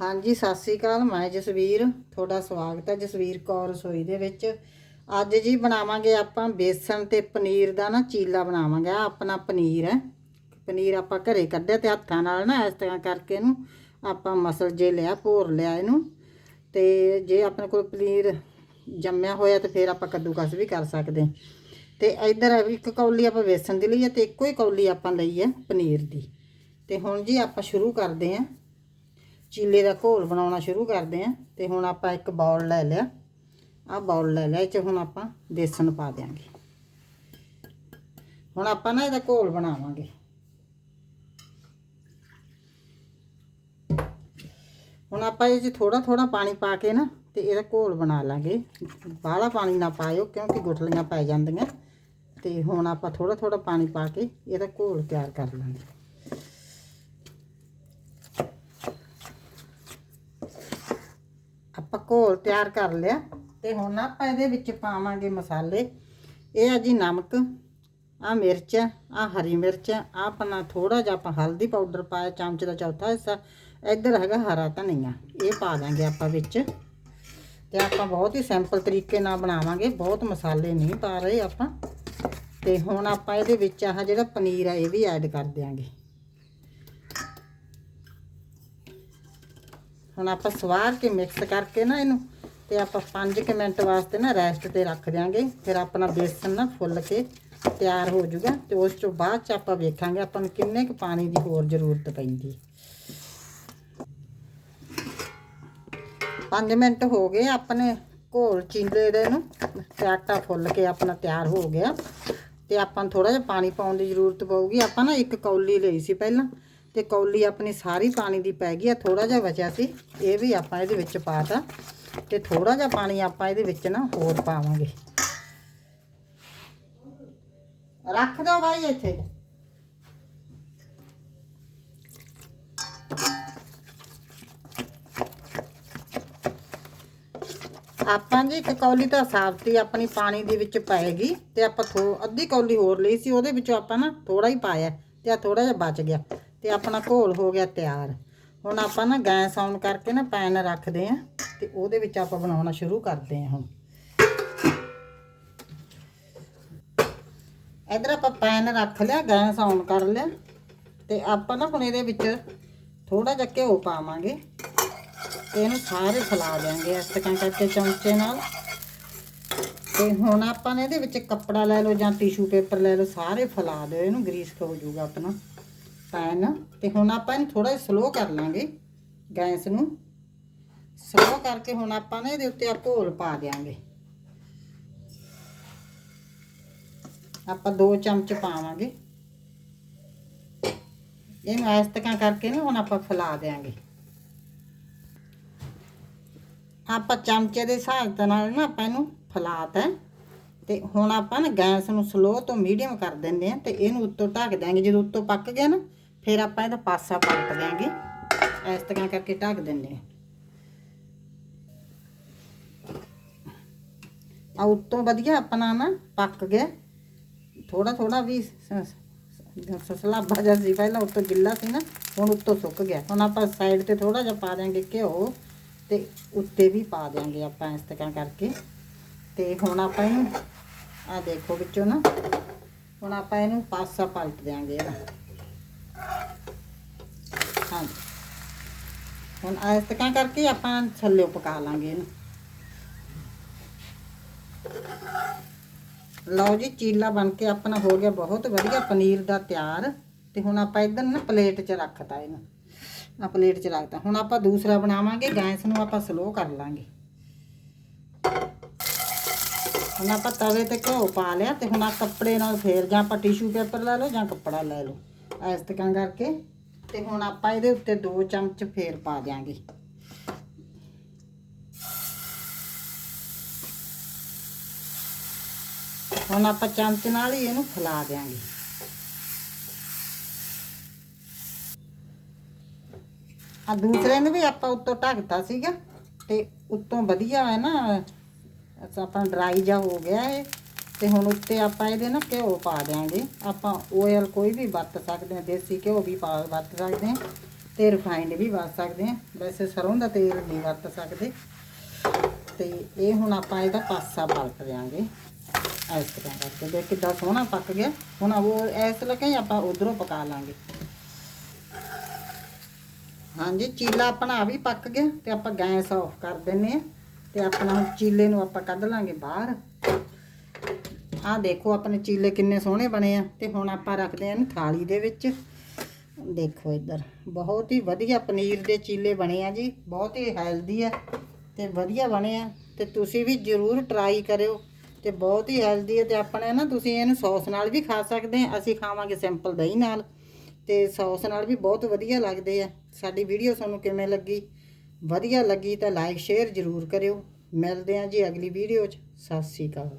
ਹਾਂਜੀ, ਸਤਿ ਸ੍ਰੀ ਅਕਾਲ। ਮੈਂ ਜਸਵੀਰ, ਤੁਹਾਡਾ ਸਵਾਗਤ ਹੈ ਜਸਵੀਰ ਕੌਰ ਰਸੋਈ ਦੇ ਵਿੱਚ। ਅੱਜ ਜੀ ਬਣਾਵਾਂਗੇ ਆਪਾਂ ਬੇਸਣ ਤੇ ਪਨੀਰ ਦਾ ਨਾ ਚੀਲਾ ਬਣਾਵਾਂਗੇ। ਆਹ ਆਪਣਾ ਪਨੀਰ ਹੈ। ਪਨੀਰ ਆਪਾਂ ਘਰੇ ਕੱਢਿਆ ਤੇ ਹੱਥਾਂ ਨਾਲ ਨਾ ਇਸ ਤਰ੍ਹਾਂ ਕਰਕੇ ਇਹਨੂੰ ਆਪਾਂ ਮਸਲ ਜੇ ਲਿਆ, ਭੋਰ ਲਿਆ ਇਹਨੂੰ। ਤੇ ਜੇ ਆਪਣੇ ਕੋਲ ਪਨੀਰ ਜੰਮਿਆ ਹੋਇਆ ਤੇ ਫਿਰ ਆਪਾਂ ਕੱਦੂਕਸ ਵੀ ਕਰ ਸਕਦੇ ਹਾਂ। ਤੇ ਇੱਧਰ ਇੱਕ ਕੌਲੀ ਆਪਾਂ ਬੇਸਣ ਦੀ ਲਈ ਹੈ ਤੇ ਇੱਕੋ ਹੀ ਕੌਲੀ ਆਪਾਂ ਲਈ ਹੈ ਪਨੀਰ ਦੀ। ਤੇ ਹੁਣ ਜੀ ਆਪਾਂ ਸ਼ੁਰੂ ਕਰਦੇ ਹਾਂ। ਚੀਲੇ ਦਾ ਘੋਲ ਬਣਾਉਣਾ ਸ਼ੁਰੂ ਕਰਦੇ ਆਂ ਤੇ ਹੁਣ ਆਪਾਂ ਇੱਕ ਬਾਉਲ ਲੈ ਲਿਆ। ਆਹ ਬਾਉਲ ਲੈ ਲਿਆ, ਇਹ ਚ ਹੁਣ ਆਪਾਂ ਬੇਸਣ ਪਾ ਦਿਆਂਗੇ। ਹੁਣ ਆਪਾਂ ਨਾ ਇਹਦਾ ਘੋਲ ਬਣਾਵਾਂਗੇ। ਹੁਣ ਆਪਾਂ ਇਹ ਚ ਥੋੜਾ ਥੋੜਾ ਪਾਣੀ ਪਾ ਕੇ ਨਾ ਤੇ ਇਹਦਾ ਘੋਲ ਬਣਾ ਲਾਂਗੇ। ਬਾਹਲਾ ਪਾਣੀ ਨਾ ਪਾਇਓ ਕਿਉਂਕਿ ਗੁਠਲੀਆਂ ਪੈ ਜਾਂਦੀਆਂ। ਤੇ ਹੁਣ ਆਪਾਂ ਥੋੜਾ ਥੋੜਾ ਪਾਣੀ ਪਾ ਕੇ ਇਹਦਾ ਘੋਲ ਤਿਆਰ ਕਰ ਲਾਂਗੇ। ਆਪਾਂ ਘੋਲ ਤਿਆਰ ਕਰ ਲਿਆ ਤੇ ਹੁਣ ਆਪਾਂ ਇਹਦੇ ਵਿੱਚ ਪਾਵਾਂਗੇ ਮਸਾਲੇ। ਇਹ ਆ ਜੀ ਨਮਕ ਆ ਮਿਰਚ ਆ ਹਰੀ ਮਿਰਚ ਆ ਆਪਣਾ ਥੋੜਾ ਜਿਹਾ ਆਪਾਂ ਹਲਦੀ ਪਾਊਡਰ ਪਾਇਆ, ਚਮਚ ਦਾ ਚੌਥਾ ਹਿੱਸਾ। ਇੱਧਰ ਹੈਗਾ ਹਰਾ ਧਨੀਆ, ਇਹ ਪਾ ਦਾਂਗੇ ਆਪਾਂ ਵਿੱਚ। ਤੇ ਆਪਾਂ ਬਹੁਤ ਹੀ ਸਿੰਪਲ ਤਰੀਕੇ ਨਾਲ ਬਣਾਵਾਂਗੇ, ਬਹੁਤ ਮਸਾਲੇ ਨਹੀਂ ਪਾ ਰਹੇ ਆਪਾਂ। ਤੇ ਹੁਣ ਆਪਾਂ ਇਹਦੇ ਵਿੱਚ ਆਹ ਜਿਹੜਾ ਪਨੀਰ ਆ, ਇਹ ਵੀ ਐਡ ਕਰ ਦਿਆਂਗੇ। ਹੁਣ ਆਪਾਂ ਸਵਾਰ ਕੇ ਮਿਕਸ ਕਰਕੇ ਨਾ ਇਹਨੂੰ ਤੇ ਆਪਾਂ 5 ਮਿੰਟ ਵਾਸਤੇ ਨਾ ਰੈਸਟ ਤੇ ਰੱਖ ਦਿਆਂਗੇ। ਫਿਰ ਆਪਣਾ ਬੇਸਨ ਨਾ ਫੁੱਲ ਕੇ ਤਿਆਰ ਹੋ ਜਾਊਗਾ ਤੇ ਉਸ ਤੋਂ ਬਾਅਦ ਚ ਆਪਾਂ ਵੇਖਾਂਗੇ ਆਪਾਂ ਨੂੰ ਕਿੰਨੇ ਕੁ ਪਾਣੀ ਦੀ ਹੋਰ ਜ਼ਰੂਰਤ ਪੈਂਦੀ। 5 ਮਿੰਟ ਹੋ ਗਏ ਆਪਣੇ ਘੋਲ ਚੀਲੇ ਦੇ ਨੂੰ, ਤੇ ਆਟਾ ਫੁੱਲ ਕੇ ਆਪਣਾ ਤਿਆਰ ਹੋ ਗਿਆ। ਤੇ ਆਪਾਂ ਨੂੰ ਥੋੜਾ ਜਿਹਾ ਪਾਣੀ ਪਾਉਣ ਦੀ ਜ਼ਰੂਰਤ ਪਊਗੀ। ਆਪਾਂ ਨਾ ਇੱਕ ਕੌਲੀ ਲਈ ਸੀ ਪਹਿਲਾਂ। ਤੇ ਕੌਲੀ ਆਪਣੀ ਸਾਰੀ ਪਾਣੀ ਦੀ ਪੈ ਗਈ ਆ ਥੋੜਾ ਜਿਹਾ ਬਚਿਆ ਸੀ, ਇਹ ਵੀ ਆਪਾਂ ਇਹਦੇ ਵਿੱਚ ਪਾਤਾ। ਤੇ ਥੋੜਾ ਜਿਹਾ ਪਾਣੀ ਆਪਾਂ ਇਹਦੇ ਵਿੱਚ ਨਾ ਹੋਰ ਪਾਵਾਂਗੇ। ਰੱਖ ਦਿਓ ਭਾਈ ਇੱਥੇ। ਆਪਾਂ ਜੀ ਇੱਕ ਕੌਲੀ ਤਾਂ ਸਾਫਤੀ ਆਪਣੀ ਪਾਣੀ ਦੇ ਵਿੱਚ ਪਾਏਗੀ ਤੇ ਆਪਾਂ ਥੋ, ਅੱਧੀ ਕੌਲੀ ਹੋਰ ਲਈ ਸੀ, ਉਹਦੇ ਵਿੱਚੋਂ ਆਪਾਂ ਨਾ ਥੋੜਾ ਹੀ ਪਾਇਆ ਤੇ ਆ ਥੋੜਾ ਜਿਹਾ ਬਚ ਗਿਆ। ਤੇ ਆਪਣਾ ਘੋਲ ਹੋ ਗਿਆ ਤਿਆਰ। ਹੁਣ ਆਪਾਂ ਨਾ ਗੈਸ ਆਨ ਕਰਕੇ ਨਾ ਪੈਨ ਰੱਖਦੇ ਆਂ ਤੇ ਉਹਦੇ ਵਿੱਚ ਆਪਾਂ ਬਣਾਉਣਾ ਸ਼ੁਰੂ ਕਰਦੇ ਆਂ ਹੁਣ। ਇਧਰ ਆਪਾਂ ਪੈਨ ਰੱਖ ਲਿਆ, ਗੈਸ ਆਨ ਕਰ ਲਿਆ ਤੇ ਆਪਾਂ ਨਾ ਹੁਣ ਇਹਦੇ ਵਿੱਚ ਥੋੜਾ ਜਿਹਾ ਘਿਓ ਪਾਵਾਂਗੇ ਤੇ ਇਹਨੂੰ ਸਾਰੇ ਫੈਲਾ ਦਿਆਂਗੇ ਇਸ ਤਰ੍ਹਾਂ ਕਰਕੇ ਚਮਚੇ ਨਾਲ। ਤੇ ਹੁਣ ਆਪਾਂ ਨੇ ਇਹਦੇ ਵਿੱਚ ਕੱਪੜਾ ਲੈ ਲਓ ਜਾਂ ਟਿਸ਼ੂ ਪੇਪਰ ਲੈ ਲਓ, ਸਾਰੇ ਫੈਲਾ ਦਿਓ, ਇਹਨੂੰ ਗਰੀਸ ਹੋ ਜਾਊਗਾ ਆਪਣਾ। ਪੈਨ ਤੇ ਹੁਣ ਆਪਾਂ ਇਹਨੂੰ ਥੋੜਾ ਜਿਹਾ ਸਲੋ ਕਰ ਲਾਂਗੇ ਗੈਸ ਨੂੰ। ਸਲੋ ਕਰਕੇ ਹੁਣ ਆਪਾਂ ਨੇ ਇਹਦੇ ਉੱਤੇ ਆ ਘੋਲ ਪਾ ਦਿਆਂਗੇ। ਆਪਾਂ ਦੋ ਚਮਚ ਪਾਵਾਂਗੇ। ਇਹਨੂੰ ਇਸ ਤਰ੍ਹਾਂ ਕਰਕੇ ਨਾ ਹੁਣ ਆਪਾਂ ਫੈਲਾ ਦਿਆਂਗੇ। ਆਪਾਂ ਚਮਚੇ ਦੇ ਹਿਸਾਬ ਦੇ ਨਾਲ ਨਾ ਆਪਾਂ ਇਹਨੂੰ ਫੈਲਾਤਾ ਤੇ ਹੁਣ ਆਪਾਂ ਨਾ ਗੈਸ ਨੂੰ ਸਲੋ ਤੋਂ ਮੀਡੀਅਮ ਕਰ ਦਿੰਦੇ ਆ ਤੇ ਇਹਨੂੰ ਉੱਤੋਂ ਢੱਕ ਦਿਆਂਗੇ। ਜਦੋਂ ਉੱਤੋਂ ਪੱਕ ਗਿਆ ਨਾ ਫਿਰ ਆਪਾਂ ਇਹਦਾ ਪਾਸਾ ਪਲਟ ਦਿਆਂਗੇ। ਇਸ ਤਰ੍ਹਾਂ ਕਰਕੇ ਢੱਕ ਦਿੰਦੇ ਆ ਉੱਤੋਂ ਵਧੀਆ ਆਪਣਾ ਨਾ ਪੱਕ ਗਿਆ। ਥੋੜਾ ਥੋੜਾ ਵੀ ਸਸਲਾਬਾ ਜਿਹਾ ਸੀ, ਪਹਿਲਾਂ ਉੱਤੋਂ ਗਿੱਲਾ ਸੀ ਨਾ, ਹੁਣ ਉੱਤੋਂ ਸੁੱਕ ਗਿਆ। ਹੁਣ ਆਪਾਂ ਸਾਈਡ ਤੇ ਥੋੜਾ ਜਿਹਾ ਪਾ ਦਿਆਂਗੇ ਘਿਓ ਤੇ ਉੱਤੇ ਵੀ ਪਾ ਦਿਆਂਗੇ ਆਪਾਂ ਇਸ ਤਰ੍ਹਾਂ ਕਰਕੇ। ਤੇ ਹੁਣ ਆਪਾਂ ਇਹਨੂੰ ਆ ਦੇਖੋ ਵਿੱਚੋਂ ਨਾ, ਹੁਣ ਆਪਾਂ ਇਹਨੂੰ ਪਾਸਾ ਪਲਟ ਦਿਆਂਗੇ ਇਹਦਾ। ਹਾਂ ਹੁਣ ਇਸ ਤਰ੍ਹਾਂ ਕਰਕੇ ਆਪਾਂ ਥੱਲੇ ਪਕਾ ਲਾਂਗੇ ਇਹਨੂੰ। ਲਓ ਜੀ, ਚੀਲਾ ਬਣ ਕੇ ਆਪਣਾ ਹੋ ਗਿਆ ਬਹੁਤ ਵਧੀਆ ਪਨੀਰ ਦਾ ਤਿਆਰ। ਤੇ ਹੁਣ ਆਪਾਂ ਇਧਰ ਨਾ ਪਲੇਟ 'ਚ ਰੱਖਤਾ ਇਹਨੂੰ। ਆ ਪਲੇਟ 'ਚ ਰੱਖਤਾ। ਹੁਣ ਆਪਾਂ ਦੂਸਰਾ ਬਣਾਵਾਂਗੇ, ਗੈਸ ਨੂੰ ਆਪਾਂ ਸਲੋ ਕਰ ਲਾਂਗੇ। ਹੁਣ ਆਪਾਂ ਤਵੇ ਤੇ ਘਿਓ ਪਾ ਲਿਆ ਤੇ ਹੁਣ ਆ ਕੱਪੜੇ ਨਾਲ ਫੇਰ ਜਾਂ ਆਪਾਂ ਟਿਸ਼ੂ ਪੇਪਰ ਲੈ ਲਓ ਜਾਂ ਕੱਪੜਾ ਲੈ ਲਓ। ਇਸ ਤਰ੍ਹਾਂ ਕਰਕੇ ਤੇ ਹੁਣ ਆਪਾਂ ਇਹਦੇ ਉੱਤੇ ਦੋ ਚਮਚ ਫੇਰ ਪਾ ਦਿਆਂਗੇ। ਹੁਣ ਆਪਾਂ ਚਮਚ ਨਾਲ ਹੀ ਇਹਨੂੰ ਫੈਲਾ ਦਿਆਂਗੇ। ਆ ਦੂਸਰੇ ਨੂੰ ਵੀ ਆਪਾਂ ਉੱਤੋਂ ਢੱਕਤਾ ਸੀਗਾ ਤੇ ਉੱਤੋਂ ਵਧੀਆ ਹੈ ਨਾ ਅਸਾਂ ਆਪਣਾ ਡਰਾਈ ਜਾ ਹੋ ਗਿਆ ਇਹ। ਤੇ ਹੁਣ ਉੱਤੇ ਆਪਾਂ ਇਹਦੇ ਨਾ ਘਿਓ ਪਾ ਦਿਆਂਗੇ। ਆਪਾਂ ਓਇਲ ਕੋਈ ਵੀ ਵਰਤ ਸਕਦੇ ਹਾਂ, ਦੇਸੀ ਘਿਓ ਵੀ ਪਾ ਵਰਤ ਸਕਦੇ ਹਾਂ ਤੇ ਰਿਫਾਈਨਡ ਵੀ ਵਰਤ ਸਕਦੇ ਆ ਵੈਸੇ ਸਰੋਂ ਦਾ ਤੇਲ ਨਹੀਂ ਵਰਤ ਸਕਦੇ। ਤੇ ਇਹ ਹੁਣ ਆਪਾਂ ਇਹਦਾ ਪਾਸਾ ਪਲਟ ਦਿਆਂਗੇ। ਇਸ ਤਰ੍ਹਾਂ ਕਰਕੇ ਦੇਖ ਕਿੱਦਾਂ ਸੋਹਣਾ ਪੱਕ ਗਿਆ। ਹੁਣ ਉਹ ਇਸ ਲਕੇ ਆਪਾਂ ਉਧਰੋਂ ਪਕਾ ਲਾਂਗੇ। ਹਾਂਜੀ, ਚੀਲਾ ਆਪਣਾ ਆ ਵੀ ਪੱਕ ਗਿਆ ਤੇ ਆਪਾਂ ਗੈਸ ਆਫ ਕਰ ਦਿੰਨੇ ਆ। ਤੇ ਆਪਣਾ ਚੀਲੇ ਨੂੰ ਆਪਾਂ ਕੱਢ ਲਾਂਗੇ ਬਾਹਰ। ਆਹ ਦੇਖੋ, ਆਪਣੇ ਚੀਲੇ ਕਿੰਨੇ ਸੋਹਣੇ ਬਣੇ ਆ। ਤੇ ਹੁਣ ਆਪਾਂ ਰੱਖਦੇ ਆ ਥਾਲੀ ਦੇ ਵਿੱਚ। ਦੇਖੋ ਇੱਧਰ, ਬਹੁਤ ਹੀ ਵਧੀਆ ਪਨੀਰ ਦੇ ਚੀਲੇ ਬਣੇ ਆ ਜੀ। ਬਹੁਤ ਹੀ ਹੈਲਦੀ ਆ ਤੇ ਵਧੀਆ ਬਣੇ ਆ। ਤੇ ਤੁਸੀਂ ਵੀ ਜਰੂਰ ਟਰਾਈ ਕਰਿਓ। ਤੇ ਬਹੁਤ ਹੀ ਹੈਲਦੀ ਹੈ ਤੇ ਆਪਣੇ ਨਾ ਤੁਸੀਂ ਇਹਨੂੰ ਸੌਸ ਨਾਲ ਵੀ ਖਾ ਸਕਦੇ ਆ। ਅਸੀਂ ਖਾਵਾਂਗੇ ਸਿੰਪਲ ਦਹੀਂ ਨਾਲ। ਤੇ ਸੌਸ ਨਾਲ ਵੀ ਬਹੁਤ ਵਧੀਆ ਲੱਗਦੇ ਆ। ਸਾਡੀ ਵੀਡੀਓ ਤੁਹਾਨੂੰ ਕਿਵੇਂ ਲੱਗੀ? ਵਧੀਆ ਲੱਗੀ ਤਾਂ ਲਾਈਕ ਸ਼ੇਅਰ ਜਰੂਰ ਕਰਿਓ। ਮਿਲਦੇ ਆ ਜੀ ਅਗਲੀ ਵੀਡੀਓ 'ਚ। ਸਤਿ ਸ਼੍ਰੀ ਅਕਾਲ।